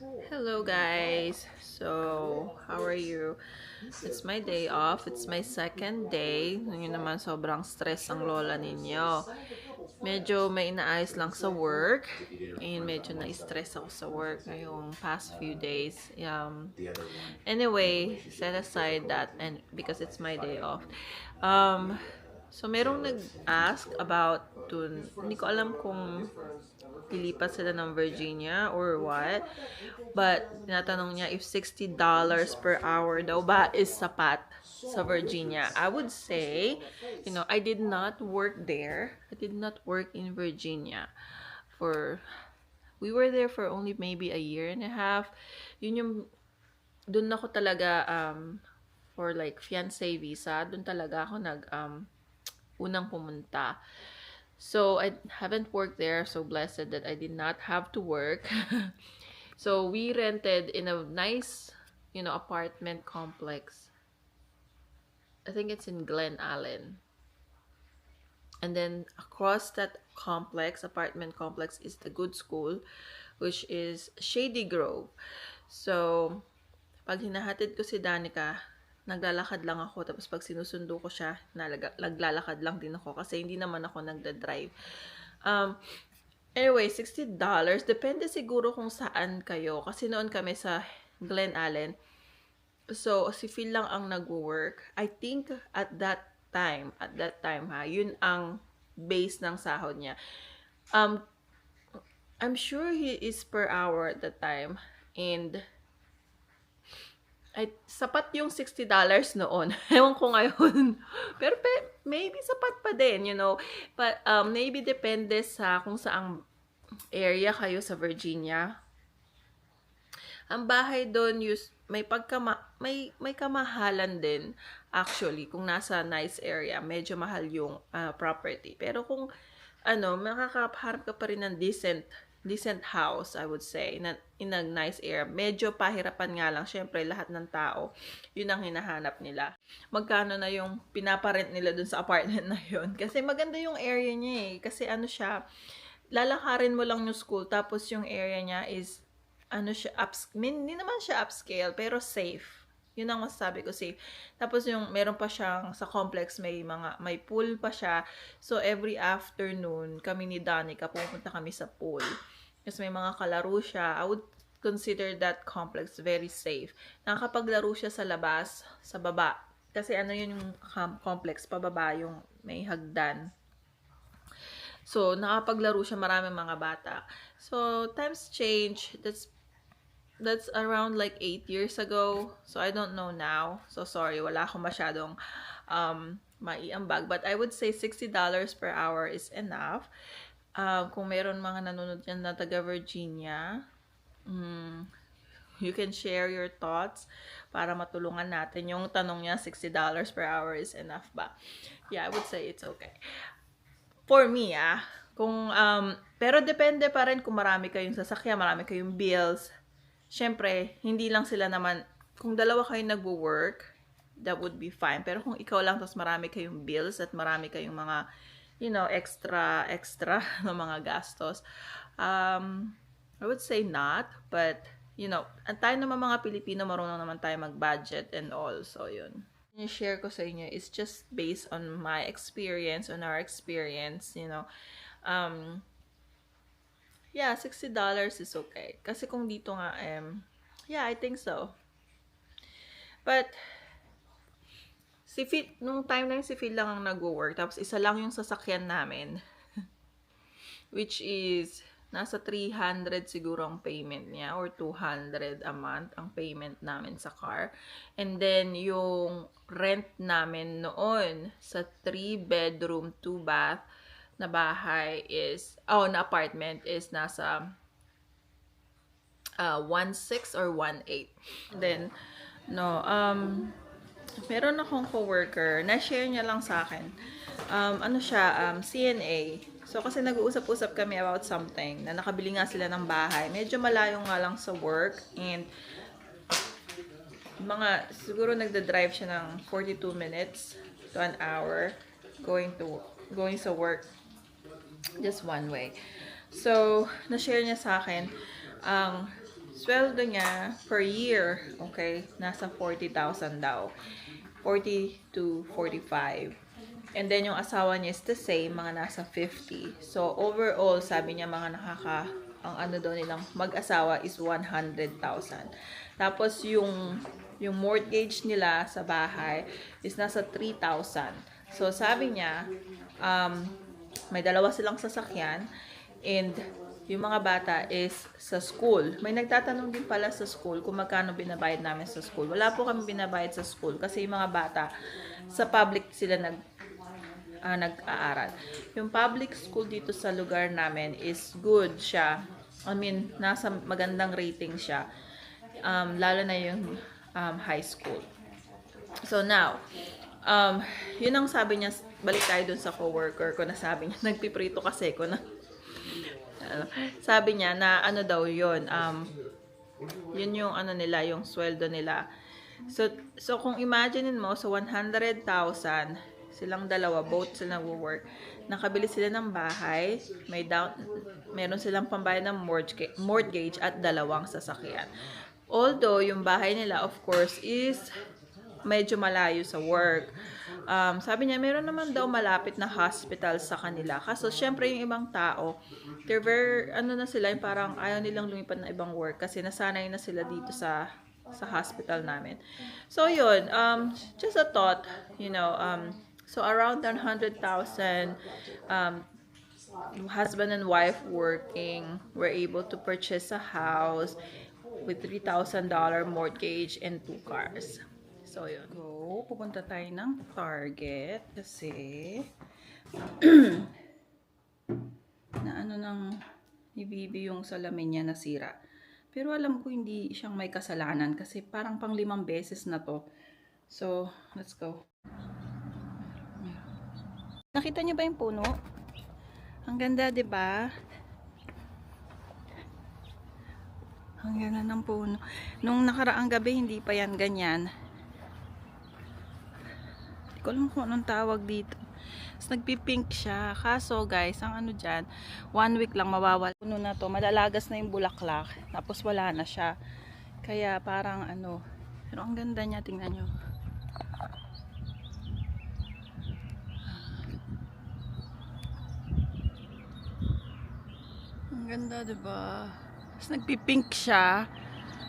Hello guys. So, how are you? It's my day off. It's my second day. Ngayon naman sobrang stress ang lola ninyo. Medyo may inaayos lang sa work. And medyo na-stress ako sa work ngayong past few days. Um, anyway, set aside that and because it's my day off. Um, so, merong nag-ask about dun. Hindi ko alam kung lilipat sila ng Virginia or what. But, tinatanong niya if $60 per hour daw ba is sapat sa Virginia. I would say, you know, I did not work there. I did not work in Virginia for, we were there for only maybe a year and a half. Yun yung, dun ako talaga, um, for like fiancé visa, dun talaga ako nag, um, unang pumunta. So I haven't worked there, so blessed that I did not have to work. so we rented in a nice, you know, apartment complex. I think it's in Glen Allen. And then across that complex, apartment complex, is the good school, which is Shady Grove. So, pag hinahatid ko si Danica, naglalakad lang ako. Tapos pag sinusundo ko siya, naglalakad lang din ako kasi hindi naman ako nagda-drive. Um, anyway, $60. Depende siguro kung saan kayo. Kasi noon kami sa Glen Allen. So, si Phil lang ang nag-work. I think at that time, at that time ha, yun ang base ng sahod niya. Um, I'm sure he is per hour at the time. And ay, sapat yung $60 noon. Ewan ko ngayon. Pero pe, maybe sapat pa din, you know. But um, maybe depende sa kung saang area kayo sa Virginia. Ang bahay doon, may pagkama, may, may kamahalan din actually kung nasa nice area. Medyo mahal yung uh, property. Pero kung ano, makakaharap ka pa rin ng decent decent house, I would say, in a, in a nice area. Medyo pahirapan nga lang, syempre, lahat ng tao, yun ang hinahanap nila. Magkano na yung pinaparent nila dun sa apartment na yun. Kasi maganda yung area niya eh. Kasi ano siya, lalakarin mo lang yung school, tapos yung area niya is, ano siya, ups, hindi naman siya upscale, pero safe yun ang masasabi ko safe. Tapos yung meron pa siyang sa complex may mga may pool pa siya. So every afternoon kami ni Danica pupunta kami sa pool. Kasi may mga kalaro siya. I would consider that complex very safe. Nakakapaglaro siya sa labas, sa baba. Kasi ano yun yung complex, pababa yung may hagdan. So, nakapaglaro siya maraming mga bata. So, times change. That's that's around like 8 years ago. So, I don't know now. So, sorry, wala akong masyadong um, maiambag. But I would say $60 per hour is enough. Uh, kung meron mga nanonood dyan na taga Virginia, um, you can share your thoughts para matulungan natin. Yung tanong niya, $60 per hour is enough ba? Yeah, I would say it's okay. For me, ah, kung, um, pero depende pa rin kung marami kayong sasakyan, marami kayong bills, syempre, hindi lang sila naman, kung dalawa kayo nagwo-work, that would be fine. Pero kung ikaw lang, tapos marami kayong bills at marami kayong mga, you know, extra, extra na mga gastos, um, I would say not, but, you know, ang tayo naman mga Pilipino, marunong naman tayo mag-budget and all, so yun. Share ko sa inyo is just based on my experience, on our experience, you know, um, yeah, $60 is okay. Kasi kung dito nga, um, yeah, I think so. But, si Phil, nung time na yun, si Phil lang ang nag-work. Tapos, isa lang yung sasakyan namin. Which is, nasa 300 siguro ang payment niya or 200 a month ang payment namin sa car. And then, yung rent namin noon sa 3 bedroom, 2 bath, na bahay is, oh, na apartment is nasa uh, 1.6 or 1.8. Then, no, um, meron akong coworker, na-share niya lang sa akin. Um, ano siya, um, CNA. So, kasi nag-uusap-usap kami about something, na nakabili nga sila ng bahay. Medyo malayo nga lang sa work, and mga, siguro nagda-drive siya ng 42 minutes to an hour going to, going sa work just one way. So, na-share niya sa akin ang sweldo niya per year, okay, nasa 40,000 daw. 40 to 45. And then yung asawa niya is the same, mga nasa 50. So overall, sabi niya mga nakaka ang ano daw nilang mag-asawa is 100,000. Tapos yung yung mortgage nila sa bahay is nasa 3,000. So sabi niya, um, may dalawa silang sasakyan and yung mga bata is sa school. May nagtatanong din pala sa school kung magkano binabayad namin sa school. Wala po kami binabayad sa school kasi yung mga bata sa public sila nag ah, nag-aaral. Yung public school dito sa lugar namin is good siya. I mean, nasa magandang rating siya. Um, lalo na yung um, high school. So now, um, yun ang sabi niya, balik tayo dun sa coworker ko na sabi niya, nagpiprito kasi ko na, ano, sabi niya na ano daw yun, um, yun yung ano nila, yung sweldo nila. So, so kung imaginein mo, sa 100,000, silang dalawa, both sila nagwo-work, nakabili sila ng bahay, may down, meron silang pambayad ng mortgage, mortgage at dalawang sasakyan. Although, yung bahay nila, of course, is medyo malayo sa work. Um, sabi niya, meron naman daw malapit na hospital sa kanila. Kaso, syempre, yung ibang tao, they're very, ano na sila, yung parang ayaw nilang lumipad na ibang work kasi nasanay na sila dito sa sa hospital namin. So, yun, um, just a thought, you know, um, so around 100,000, um, husband and wife working were able to purchase a house with $3,000 mortgage and two cars. So, yun. Go. Pupunta tayo ng Target kasi na ano nang ni Bibi yung salamin niya nasira. Pero alam ko hindi siyang may kasalanan kasi parang pang limang beses na to. So, let's go. Nakita niyo ba yung puno? Ang ganda, 'di ba? Ang ganda ng puno. Nung nakaraang gabi, hindi pa yan ganyan. Ko alam kung anong tawag dito. Tapos nagpipink siya. Kaso guys, ang ano dyan, one week lang mawawala. Puno na to, malalagas na yung bulaklak. Tapos wala na siya. Kaya parang ano, pero ang ganda niya, tingnan nyo. Ang ganda, ba? Tapos nagpipink siya.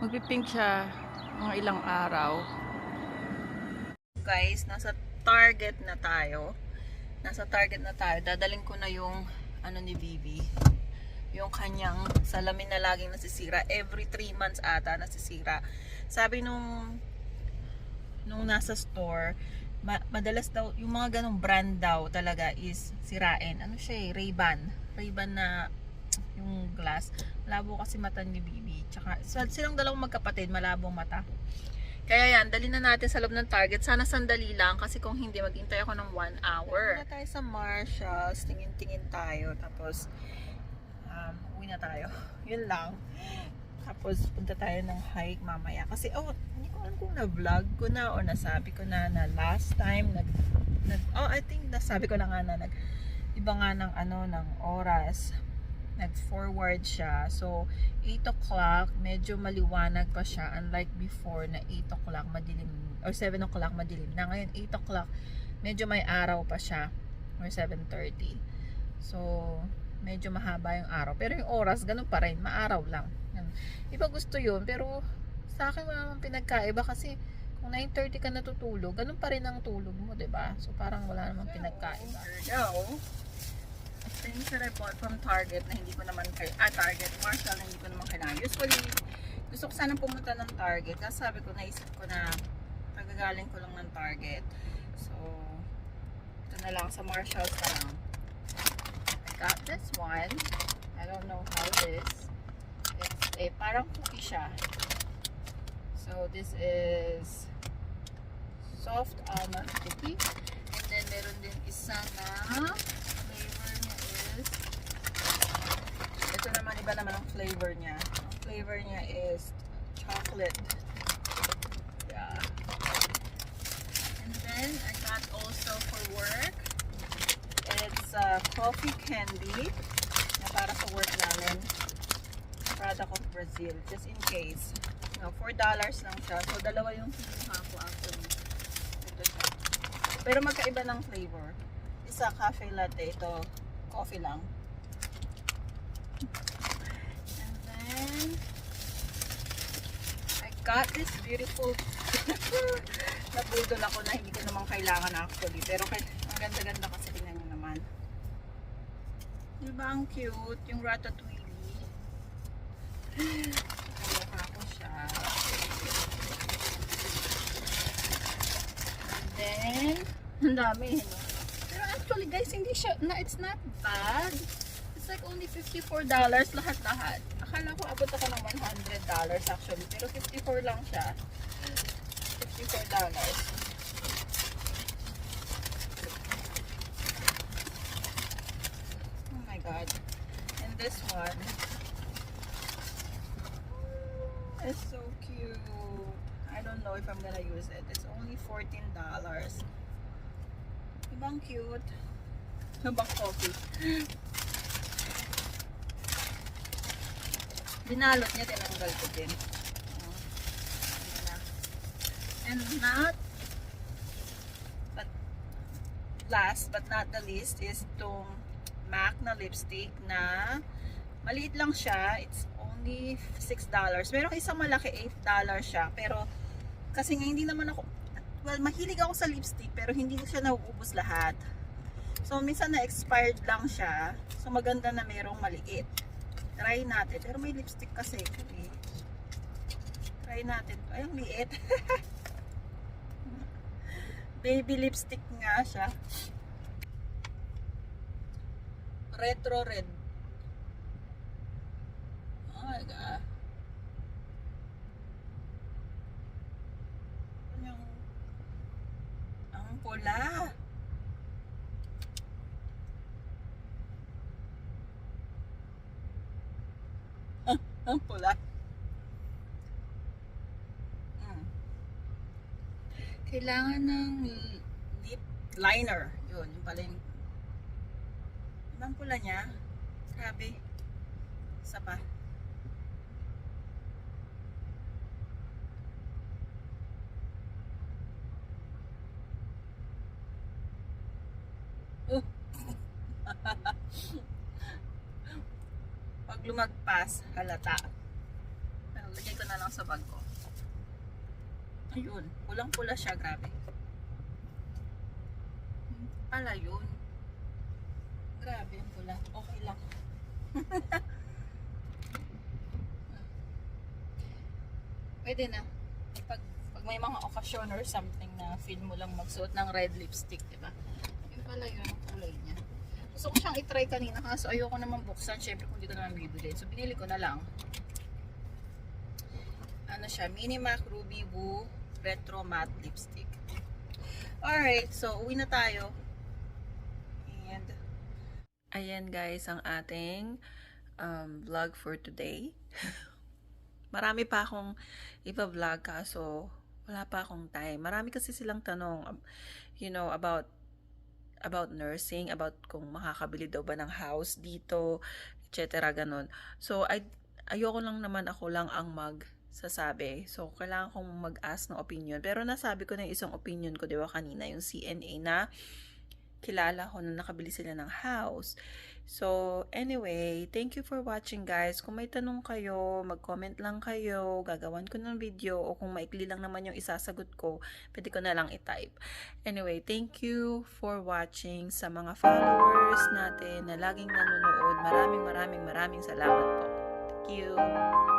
Magpipink siya mga ilang araw. Guys, nasa Target na tayo. Nasa Target na tayo. Dadaling ko na yung ano ni Bibi. Yung kanyang salamin na laging nasisira. Every 3 months ata nasisira. Sabi nung nung nasa store, ma- madalas daw, yung mga ganong brand daw talaga is sirain. Ano siya eh, Ray-Ban. Ray-Ban na yung glass. Malabo kasi mata ni Bibi. Tsaka, silang dalawang magkapatid, malabong mata. Kaya yan, dali na natin sa loob ng Target. Sana sandali lang kasi kung hindi, maghintay ako ng 1 hour. Punta tayo sa Marshalls, tingin-tingin tayo. Tapos, um, uwi na tayo. Yun lang. Tapos, punta tayo ng hike mamaya. Kasi, oh, hindi ko alam kung na-vlog ko na or nasabi ko na na last time, nag, nag oh, I think nasabi ko na nga na nag, iba nga ng ano, ng oras nag-forward siya. So, 8 o'clock, medyo maliwanag pa siya. Unlike before na 8 o'clock madilim, or 7 o'clock madilim. Na ngayon, 8 o'clock, medyo may araw pa siya. Or 7.30. So, medyo mahaba yung araw. Pero yung oras, ganun pa rin. Maaraw lang. Iba gusto yun. Pero, sa akin wala pinagkaiba kasi kung 9.30 ka natutulog, ganun pa rin ang tulog mo, ba So, parang wala namang pinagkaiba. Now, things that I bought from Target na hindi ko naman kay ah, Target, Marshall na hindi ko naman kailangan. Usually, gusto ko sanang pumunta ng Target. Kasi sabi ko, naisip ko na pagagaling ko lang ng Target. So, ito na lang sa Marshalls na lang. I got this one. I don't know how this. It's a parang cookie siya. So, this is soft almond cookie. And then, meron din isa na flavor niya is ito naman iba naman ang flavor niya ang flavor niya is chocolate yeah and then I got also for work it's uh, coffee candy na para sa work namin product of Brazil. Just in case. No, $4 lang siya. So, dalawa yung kinuha ko actually. Ito siya. Pero magkaiba ng flavor. Isa cafe latte. Ito, coffee lang. And then, I got this beautiful nabudol ako na hindi ko naman kailangan actually. Pero kahit ang ganda-ganda kasi tingnan nyo naman. Diba ang cute? Yung ratatouille. Naloka ko siya. And then, ang dami, no? Pero actually guys, hindi siya, na, it's not bad. It's like only $54 lahat-lahat. Akala ko abot ako ng $100 actually. Pero 54 lang siya. $54. Oh my god. And this one is so cute. I don't know if I'm gonna use it. It's only $14. Ibang cute. Ibang coffee. Binalot niya, tinanggal ko din. Oh. And not but last but not the least is itong MAC na lipstick na maliit lang siya. It's only $6. Merong isang malaki, $8 siya. Pero kasi nga hindi naman ako well, mahilig ako sa lipstick pero hindi siya nauubos lahat. So, minsan na-expired lang siya. So, maganda na merong maliit. Try natin. Pero may lipstick kasi. eh. Try natin. Ay, ang liit. Baby lipstick nga siya. Retro red. Oh my god. Yung ang pula. Ang pula. Mm. Kailangan ng lip liner. Yun, yung pala yung Ibang pula niya. Grabe. Isa pa. Oh. Pag lumagpas, halata. Pero lagay ko na lang sa bag ko. Ayun, pulang-pula siya, grabe. Pala yun. Grabe ang pula. Okay lang. Pwede na. Pag, pag may mga okasyon or something na feel mo lang magsuot ng red lipstick, di ba? Yun pala yun ang kulay niya. Gusto ko siyang itry kanina kaso ayoko naman buksan. Syempre kung di ko naman bibili. So binili ko na lang. Ano siya? Mini Mac Ruby Woo Retro Matte Lipstick. Alright, so uwi na tayo. And Ayan guys ang ating um, vlog for today. Marami pa akong ipa-vlog kaso wala pa akong time. Marami kasi silang tanong, you know, about about nursing, about kung makakabili daw ba ng house dito, etc. Ganon. So, I, ayoko lang naman ako lang ang mag sasabi. So, kailangan kong mag-ask ng opinion. Pero nasabi ko na yung isang opinion ko, di ba, kanina, yung CNA na kilala ko na nakabili sila ng house. So, anyway, thank you for watching guys. Kung may tanong kayo, mag-comment lang kayo, gagawan ko ng video, o kung maikli lang naman yung isasagot ko, pwede ko na lang i-type. Anyway, thank you for watching sa mga followers natin na laging nanonood. Maraming maraming maraming salamat po. Thank you.